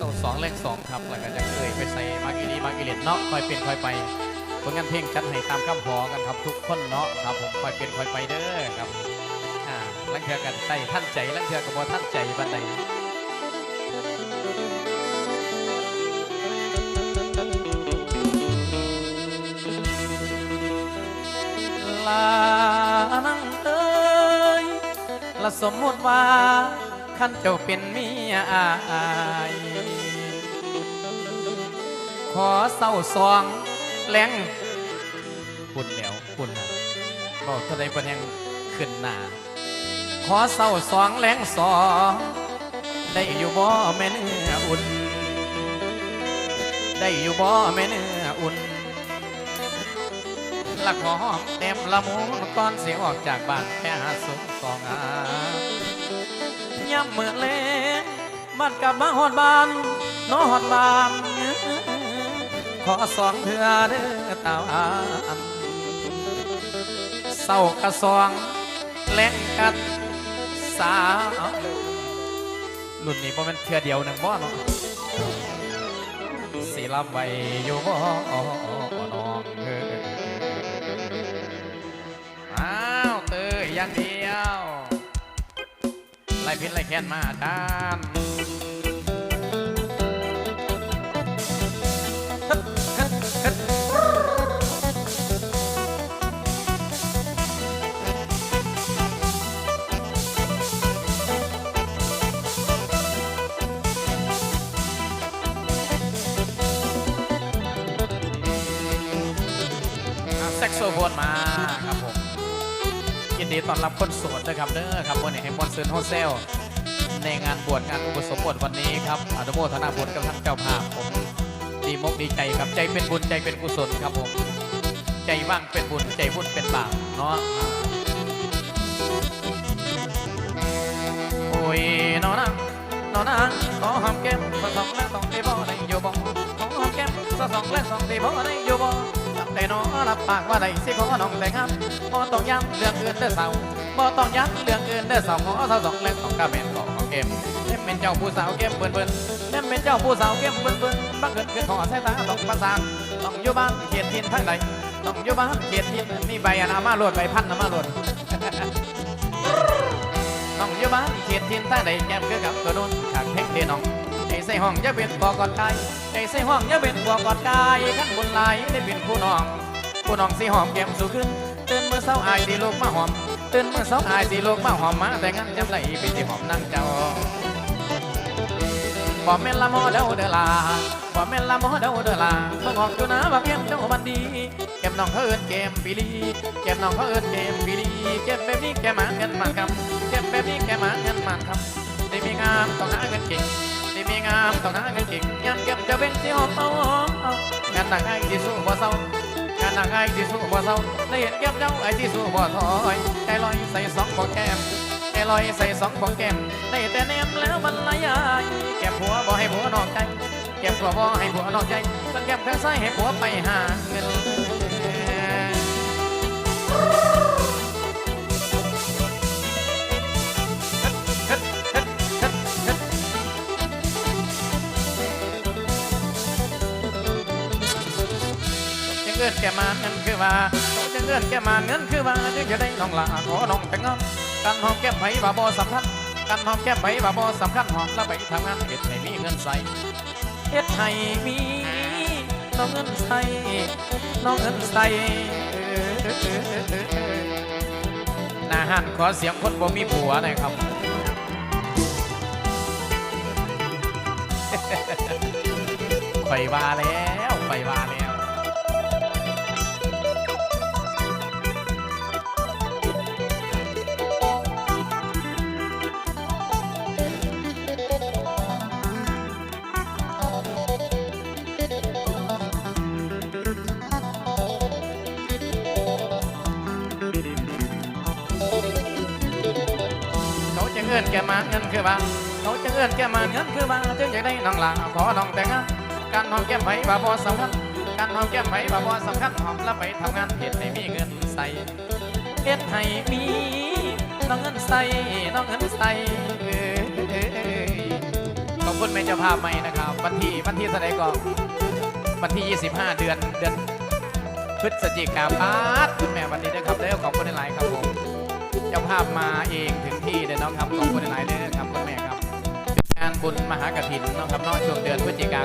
สองสองเลขสองครับแล้วก็จะเคยไปใส่มาร์กิลีมาร์กิเลตเนาะคอยเป็นคอยไปผลงานเพลงจัดให้ตามคำขอกันครับ ทุกคนเนาะครับผมคอยเป็นคอยไปเด้อครับอ่าลังเทือกันใต้ท่านใจลังเทือกับบ่ท่านใจบันใดลานังเอ้ยละสมมุติว่า ขันเจ้าเป็นเมียอายขอเศร้าสองแรงปุ่นแล้วปุ่นะบอกเท่าไรเป็นยังขึ้นหน้าขอเศร้าสองแรงสองได้อยู่บ่แม่เนื้ออุ่น ได้อยู่บ่แม่เนื้ออุ่นละขอหอมเต็มละมุนก่อนเสียออกจากบ้านแค่หาสุขสองอา ย่ำเมื่อเล่บ้านกลับมาหอดบานน้อหอดบานขอสองเถื่อเด้อตาอันเศร้ากระสองแลงกัดสาวรุ่นนี้บ่แมันเถื่อเดียวหนึ่งบ่เนาะสีลำไว้อยู่บ่น้องเอ้อ้าวเตยอย่างเดียว ไล่พิษไล่แค้นมาอาจารย์แซกโซโฟนมาครับผมยิน ดีต้อนรับคนโสดนะครับเด้อครับวันนี้ให้มอนซืนโฮเซลในงานบวชงานอุปสมบทวันนี้ครับอนุโมทนาบุญกับท่านเจ้าภาพผมดีมกดีใจครับใจเป็นบุญใจเป็นกุศลครับผมใจว่างเป็นบุญใจบุญเป็นบาปเนาะโอ้ยนอนังนอนังขอหอมแก้มสะสองและสองที่บ่ได้อยู่บ่ขอหอมแก้มสะสองและสองที่บ่ได้อยู่บ่ ตั้น้อรับปากว่าได้สิขอน้องแต่งงานบ่ต้องย้ำเรื่องอื่นเด้อสาวบ่ต้องย้ำเรื่องอื่นเด้อสาวขอสะสองและสองกระเบนของเกมเล่มเป็นเจ้าผู้สาวเกมเบิ่นเบิ่นเล่มเป็นเจ้าผู้สาวเกมเบิ่นเบิ่นบังเกิดขึ้นขอสายตาต้องประสานต้องอยู่บ้านเขียนทินทั้งใดต้องอยู่บ้านเขียนทินนี่ใบอนามาลวดใบพันนามาลวดน้องอยู่บ้านเขียดทินใต้ใดแก้มคือกับกระโดนขากเพ่งเทน้อง ใจใส่ห้องอย่าเป็นบ่อกอดกายใจใส่ห้องอย่าเป็นบ่อกอดกายขั้นบนไหลได้เป็นผู้น้องผู้น้องสิหอมแก้มสู่ขึ้นตื่นเมื่อเช้าอายสิลูกมาหอมตื่นเมื่อเช้าอายสิลูกมาหอมมาแต่งั้นจำไรไปสิหอมนั่งเจ้าบ่แม่นละหมอเด้อเด้อลาบ่แม่นละหมอเด้อเด้อลาต้องออกอยู่นะว่าแก้มเจ้ามันดีแก้มน้องเขาเอิ้นแก้มปีลีแก้มน้องเขาเอิ้นแก้มปีลีแก้มแบบนี้แก้มหมาเงินมาคำเก็บแบบนี้แกมาเงินมันครับได้มีงามต้องหาเงินเก่ง มีงามต้องหาเงินเก่งยันเก็บจะเป็นที่หอมเอาองานหนักไอ้ที่สู้บ่เศร้างานหนักไอ้ที่สู้บ่เศร้าได้เห็นเก็บเจ้าไอ้ที่สู้บ่ถอยใจลอยใส่สองบ่แก้มใจลอยใส่สองบ่แก้มได้แต่เนมแล้วบรรลัยายเก็บผัวบ่ให้ผัวนอกใจเก็บผัวบ่ให้ผัวนอกใจต้องเก็บข้างซ้ายให้ผัวไปหาเงินจะ เงินแกมาเงินคือว่าจะเงินแกมาเงินคือว่าจึงจะได้น้องลาขอน้องแต่งงานกันหอมแก้มไผ่บาบอสำคัญกันหอมแก้มไผ่บาบอสำคัญหอมแล้วไปทำงานเฮ็ดให้มีเงินใส่เฮ็ดให้มีน้องเงินใส่น้องเงินใส่หนาหันขอเสียงคนบ่มีผัวหน่อยครับไปว่าแล้วไปว่าแล้ว เขาจะเงินแกมาเงินคือบ้าเขาจะเงินแกมาเงินคือบ้าจึงจะได้น้องหลาขอน้องแต่งงานการหอมแก้มไผ่บาบอสำคัญการหอมแก้มไผ่บาบอสำคัญหอมแล้วไปทำงานเฮ็ดให้มีเงินใส่เฮ็ดให้มีน้องเงินใส่น้องเงินใส่ขอบคุณแม่เจ้าภาพใหม่นะครับวันที่วันที่แสดงก็วันที่ 25 เดือนเดือนพฤศจิกาปาดคุณแม่วันนี้นะครับเด้อขอบคุณหลายครับผม เจ้าภาพมาเองถึงที่เด้อน้องครับขอบคุณหลายๆเลยนะครับคุณแม่ครับงานบุญมหากฐินน้องครับนอกช่วงเดือนพฤศจิกา